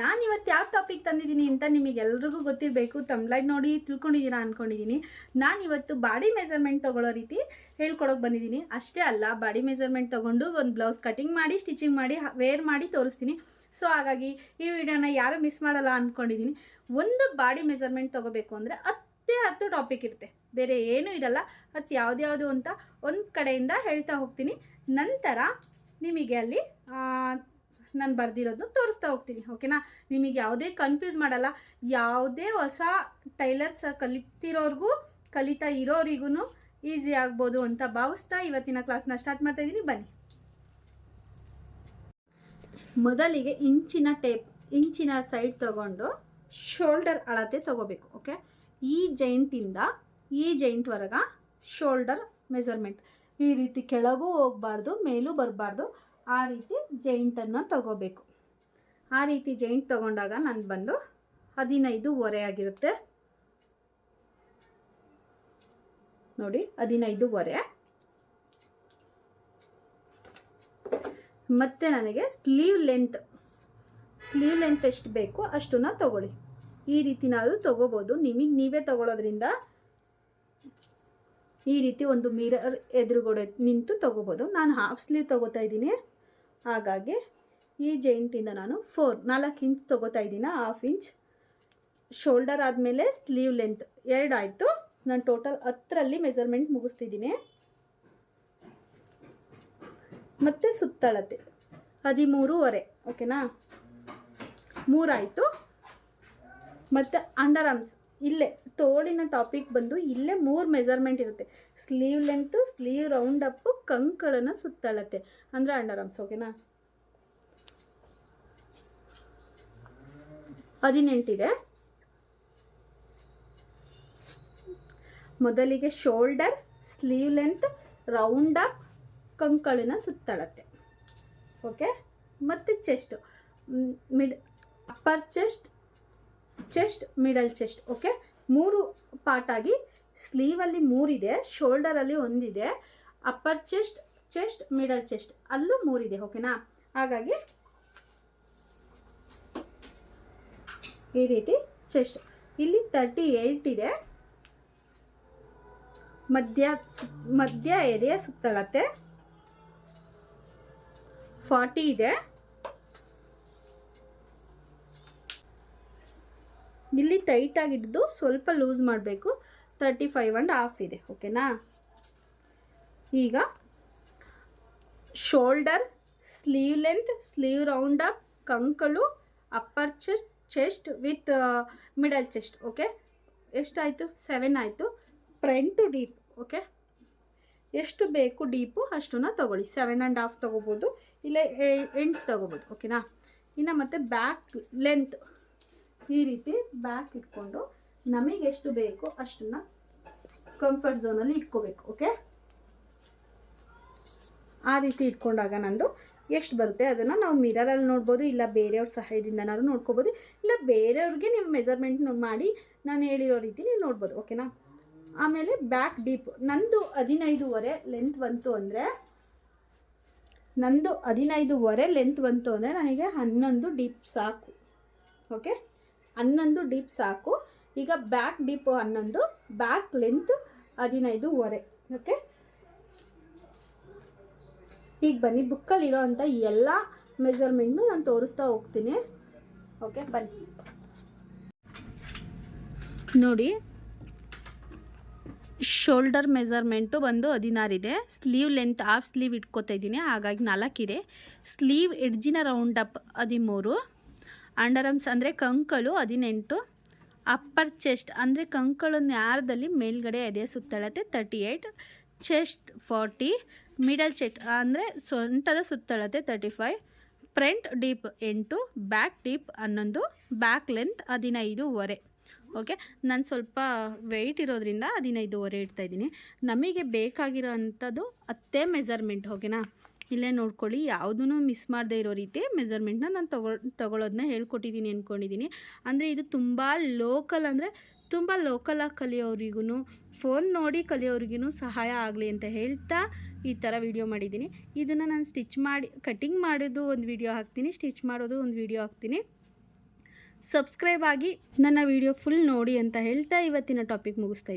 ನಾನು ಇವತ್ತು ಯಾವ ಟಾಪಿಕ್ ತಂದಿದ್ದೀನಿ ಅಂತ ನಿಮಗೆಲ್ರಿಗೂ ಗೊತ್ತಿರಬೇಕು. ತಮ್ಲೈಟ್ ನೋಡಿ ತಿಳ್ಕೊಂಡಿದ್ದೀರಾ ಅಂದ್ಕೊಂಡಿದ್ದೀನಿ ನಾನು ಇವತ್ತು ಬಾಡಿ ಮೆಜರ್ಮೆಂಟ್ ತೊಗೊಳ್ಳೋ ರೀತಿ ಹೇಳ್ಕೊಡೋಕೆ ಬಂದಿದ್ದೀನಿ. ಅಷ್ಟೇ ಅಲ್ಲ ಬಾಡಿ ಮೆಜರ್ಮೆಂಟ್ ತೊಗೊಂಡು ಒಂದು ಬ್ಲೌಸ್ ಕಟಿಂಗ್ ಮಾಡಿ ಸ್ಟಿಚಿಂಗ್ ಮಾಡಿ ವೇರ್ ಮಾಡಿ ತೋರಿಸ್ತೀನಿ. ಸೊ ಹಾಗಾಗಿ ಈ ವಿಡಿಯೋನ ಯಾರು ಮಿಸ್ ಮಾಡಲ್ಲ ಅಂದ್ಕೊಂಡಿದ್ದೀನಿ ಒಂದು ಬಾಡಿ ಮೆಜರ್ಮೆಂಟ್ ತೊಗೋಬೇಕು ಅಂದರೆ ಹತ್ತೇ ಹತ್ತು ಟಾಪಿಕ್ ಇರುತ್ತೆ. ಬೇರೆ ಏನೂ ಇರಲ್ಲ. ಹತ್ತು ಯಾವುದ್ಯಾವುದು ಅಂತ ಒಂದು ಕಡೆಯಿಂದ ಹೇಳ್ತಾ ಹೋಗ್ತೀನಿ. ನಂತರ ನಿಮಗೆ ಅಲ್ಲಿ ನಾನು ಬರೆದಿರೋದು ತೋರಿಸ್ತಾ ಹೋಗ್ತೀನಿ ಓಕೆನಾ ನಿಮಗೆ ಯಾವುದೇ ಕನ್ಫ್ಯೂಸ್ ಮಾಡಲ್ಲ. ಯಾವುದೇ ಹೊಸ ಟೈಲರ್ಸ್ ಕಲಿತಿರೋರ್ಗೂ, ಕಲಿತಾ ಇರೋರಿಗೂ ಈಸಿ ಆಗ್ಬೋದು ಅಂತ ಭಾವಿಸ್ತಾ ಇವತ್ತಿನ ಕ್ಲಾಸ್ನ ಸ್ಟಾರ್ಟ್ ಮಾಡ್ತಾ ಇದ್ದೀನಿ ಬನ್ನಿ. ಮೊದಲಿಗೆ ಇಂಚಿನ ಟೇಪ್ ಇಂಚಿನ ಸೈಡ್ ತಗೊಂಡು ಶೋಲ್ಡರ್ ಅಳತೆ ತಗೋಬೇಕು ಓಕೆ ಈ ಜೈಂಟಿಂದ ಈ ಜೈಂಟ್ವರೆಗ ಶೋಲ್ಡರ್ ಮೆಜರ್ಮೆಂಟ್ ಈ ರೀತಿ ಕೆಳಗೂ ಹೋಗಬಾರ್ದು, ಮೇಲೂ ಬರಬಾರ್ದು. ಆ ರೀತಿ ಜೈಂಟನ್ನು ತಗೋಬೇಕು. ಆ ರೀತಿ ಜೈಂಟ್ ತಗೊಂಡಾಗ ನಾನು ಬಂದು ಹದಿನೈದುವರೆ ಆಗಿರುತ್ತೆ. ನೋಡಿ ಹದಿನೈದುವರೆ ಮತ್ತು ನನಗೆ ಸ್ಲೀವ್ ಲೆಂತ್ ಸ್ಲೀವ್ ಲೆಂತ್ ಎಷ್ಟು ಬೇಕು ಅಷ್ಟನ್ನು ತಗೊಳ್ಳಿ. ಈ ರೀತಿನಾದರೂ ತಗೋಬೋದು. ನಿಮಗೆ ನೀವೇ ತಗೊಳ್ಳೋದ್ರಿಂದ ಈ ರೀತಿ ಒಂದು ಮಿರರ್ ಎದುರುಗಡೆ ನಿಂತು ತಗೋಬೋದು. ನಾನು ಹಾಫ್ ಸ್ಲೀವ್ ತಗೋತಾ ಇದ್ದೀನಿ. ಹಾಗಾಗಿ ಈ ಜೈಂಟಿಂದ ನಾನು ಫೋರ್, ನಾಲ್ಕು ಇಂಚ್ ತೊಗೋತಾ ಇದ್ದೀನಿ ಹಾಫ್ ಇಂಚ್. ಶೋಲ್ಡರ್ ಆದಮೇಲೆ ಸ್ಲೀವ್ ಲೆಂತ್ ಎರಡು ಆಯಿತು. ನಾನು ಟೋಟಲ್ ಹತ್ತರಲ್ಲಿ ಮೆಜರ್ಮೆಂಟ್ ಮುಗಿಸ್ತಿದ್ದೀನಿ. ಮತ್ತು ಸುತ್ತಳತೆ, ಹದಿಮೂರುವರೆ, ಓಕೆನಾ? ಮೂರಾಯಿತು. ಮತ್ತು ಅಂಡರ್ ಆರ್ಮ್ಸ್ ಇಲ್ಲೇ, ತೋಳಿನ ಟಾಪಿಕ್ ಬಂದು ಇಲ್ಲೇ ಮೂರು ಮೆಜರ್ಮೆಂಟ್ ಇರುತ್ತೆ. Sleeve length sleeve round up ಕಂಕಳನ್ನು ಸುತ್ತಳತ್ತೆ ಅಂದರೆ ಅಂಡರ್ ಆರ್ಮ್ಸ್ ಓಕೆನಾ ಹದಿನೆಂಟಿದೆ. ಮೊದಲಿಗೆ shoulder sleeve length round up ಕಂಕಳಿನ ಸುತ್ತಳತ್ತೆ ಓಕೆ ಮತ್ತು chest mid upper chest chest middle chest okay ಮೂರು ಪಾರ್ಟಾಗಿ ಸ್ಲೀವಲ್ಲಿ ಮೂರಿದೆ ಶೋಲ್ಡರಲ್ಲಿ ಒಂದಿದೆ upper chest chest middle chest ಅಲ್ಲೂ ಮೂರಿದೆ ಓಕೆನಾ ಹಾಗಾಗಿ ಈ ರೀತಿ ಚೆಸ್ಟ್ ಇಲ್ಲಿ ತರ್ಟಿ ಏಯ್ಟ್ ಇದೆ. ಮಧ್ಯ ಮಧ್ಯ ಎದೆಯ ಸುತ್ತಳತೆ. ಫಾರ್ಟಿ ಇದೆ. ಇಲ್ಲಿ ಟೈಟಾಗಿ ಹಿಡಿದು ಸ್ವಲ್ಪ ಲೂಸ್ ಮಾಡಬೇಕು. ತರ್ಟಿ ಫೈವ್ ಆ್ಯಂಡ್ ಹಾಫ್ ಇದೆ ಓಕೆನಾ ಈಗ shoulder sleeve length sleeve round up ಕಂಕಳು upper chest chest with middle chest okay ಎಷ್ಟಾಯಿತು? ಸೆವೆನ್ ಆಯಿತು. ಫ್ರಂಟು ಡೀಪ್ ಓಕೆ ಎಷ್ಟು ಬೇಕು ಡೀಪು ಅಷ್ಟನ್ನ ತೊಗೊಳ್ಳಿ. ಸೆವೆನ್ ಆ್ಯಂಡ್ ಹಾಫ್ ತೊಗೋಬೋದು, ಇಲ್ಲ ಎಂಟು ತೊಗೋಬೋದು ಓಕೆನಾ ಇನ್ನು ಮತ್ತು ಬ್ಯಾಕ್ ಲೆಂತ್ ಈ ರೀತಿ ಬ್ಯಾಕ್ ಇಟ್ಕೊಂಡು ನಮಗೆ ಎಷ್ಟು ಬೇಕೋ ಅಷ್ಟನ್ನ ಕಂಫರ್ಟ್ ಝೋನಲ್ಲಿ ಇಟ್ಕೋಬೇಕು ಓಕೆ ಆ ರೀತಿ ಇಟ್ಕೊಂಡಾಗ ನಂದು ಎಷ್ಟು ಬರುತ್ತೆ ಅದನ್ನು ನಾವು ಮಿರರಲ್ಲಿ ನೋಡ್ಬೋದು, ಇಲ್ಲ ಬೇರೆಯವ್ರ ಸಹಾಯದಿಂದನಾದ್ರು ನೋಡ್ಕೋಬೋದು, ಇಲ್ಲ ಬೇರೆಯವ್ರಿಗೆ ನೀವು ಮೆಜರ್ಮೆಂಟ್ ಮಾಡಿ ನಾನು ಹೇಳಿರೋ ರೀತಿ ನೀವು ನೋಡ್ಬೋದು ಓಕೆನಾ ಆಮೇಲೆ ಬ್ಯಾಕ್ ಡೀಪ್ ನಂದು ಹದಿನೈದುವರೆ ಲೆಂತ್ ಬಂತು ಅಂದರೆ, ನಂದು ಹದಿನೈದುವರೆ ಲೆಂತ್ ಬಂತು ಅಂದರೆ ನನಗೆ ಹನ್ನೊಂದು ಡೀಪ್ ಸಾಕು ಓಕೆ ಹನ್ನೊಂದು ಡೀಪ್ ಸಾಕು. ಈಗ ಬ್ಯಾಕ್ ಡೀಪು ಹನ್ನೊಂದು, ಬ್ಯಾಕ್ ಲೆಂತ್ ಹದಿನೈದುವರೆ ಓಕೆ? ಈಗ ಬನ್ನಿ ಬುಕ್ಕಲ್ಲಿರೋ ಅಂಥ ಎಲ್ಲ ಮೆಜರ್ಮೆಂಟ್ನು ನಾನು ತೋರಿಸ್ತಾ ಹೋಗ್ತೀನಿ. ಓಕೆ, ಬನ್ನಿ. ನೋಡಿ, ಶೋಲ್ಡರ್ ಮೆಜರ್ಮೆಂಟು ಬಂದು ಹದಿನಾರಿದೆ ಸ್ಲೀವ್ ಲೆಂತ್ ಹಾಫ್ ಸ್ಲೀವ್ ಇಟ್ಕೋತಾ ಇದ್ದೀನಿ, ಹಾಗಾಗಿ ನಾಲ್ಕಿದೆ. ಸ್ಲೀವ್ ಎಡ್ಜಿನ ರೌಂಡ್ ಅಪ್ ಹದಿಮೂರು. ಅಂಡರ್ ಆರ್ಮ್ಸ್ ಅಂದರೆ ಕಂಕಳು ಹದಿನೆಂಟು, ಅಪ್ಪರ್ ಚೆಸ್ಟ್ ಅಂದರೆ ಕಂಕಳು ನ್ಯಾರದಲ್ಲಿ ಮೇಲ್ಗಡೆ ಇದೆ ಸುತ್ತಳತೆ thirty eight chest forty middle chest ಅಂದರೆ ಸೊಂಟದ ಸುತ್ತಳತೆ ತರ್ಟಿ ಫೈವ್ ಫ್ರಂಟ್ ಡೀಪ್ ಎಂಟು, ಬ್ಯಾಕ್ ಡೀಪ್ ಹನ್ನೊಂದು, ಬ್ಯಾಕ್ ಲೆಂತ್ ಹದಿನೈದುವರೆ. ಓಕೆ ನಾನು ಸ್ವಲ್ಪ ವೆಯ್ಟ್ ಇರೋದ್ರಿಂದ ಹದಿನೈದುವರೆ ಇಡ್ತಾಯಿದ್ದೀನಿ ನಮಗೆ ಬೇಕಾಗಿರೋ ಅಂಥದ್ದು ಹತ್ತೇ ಮೆಜರ್ಮೆಂಟ್ ಓಕೆನಾ ಇಲ್ಲೇ ನೋಡ್ಕೊಳ್ಳಿ ಯಾವುದೂ ಮಿಸ್ ಮಾಡದೇ ಇರೋ ರೀತಿ ಮೆಜರ್ಮೆಂಟ್ನ ನಾನು ತಗೊಳ್ ತಗೊಳ್ಳೋದನ್ನ ಹೇಳ್ಕೊಟ್ಟಿದ್ದೀನಿ ಅಂದ್ಕೊಂಡಿದ್ದೀನಿ ಅಂದರೆ ಇದು ತುಂಬ ಲೋಕಲ್ ಅಂದರೆ ತುಂಬ ಲೋಕಲಾಗಿ ಕಲಿಯೋರಿಗೂ ಫೋನ್ ನೋಡಿ ಕಲಿಯೋರಿಗೂ ಸಹಾಯ ಆಗಲಿ ಅಂತ ಹೇಳ್ತಾ ಈ ಥರ ವಿಡಿಯೋ ಮಾಡಿದ್ದೀನಿ. ಇದನ್ನು ನಾನು ಸ್ಟಿಚ್ ಮಾಡಿ, ಕಟಿಂಗ್ ಮಾಡೋದು ಒಂದು ವಿಡಿಯೋ ಹಾಕ್ತೀನಿ, ಸ್ಟಿಚ್ ಮಾಡೋದು ಒಂದು ವಿಡಿಯೋ ಹಾಕ್ತೀನಿ. ಸಬ್ಸ್ಕ್ರೈಬ್ ಆಗಿ ನನ್ನ ವೀಡಿಯೋ ಫುಲ್ ನೋಡಿ ಅಂತ ಹೇಳ್ತಾ ಇವತ್ತಿನ ಟಾಪಿಕ್ ಮುಗಿಸ್ತಾ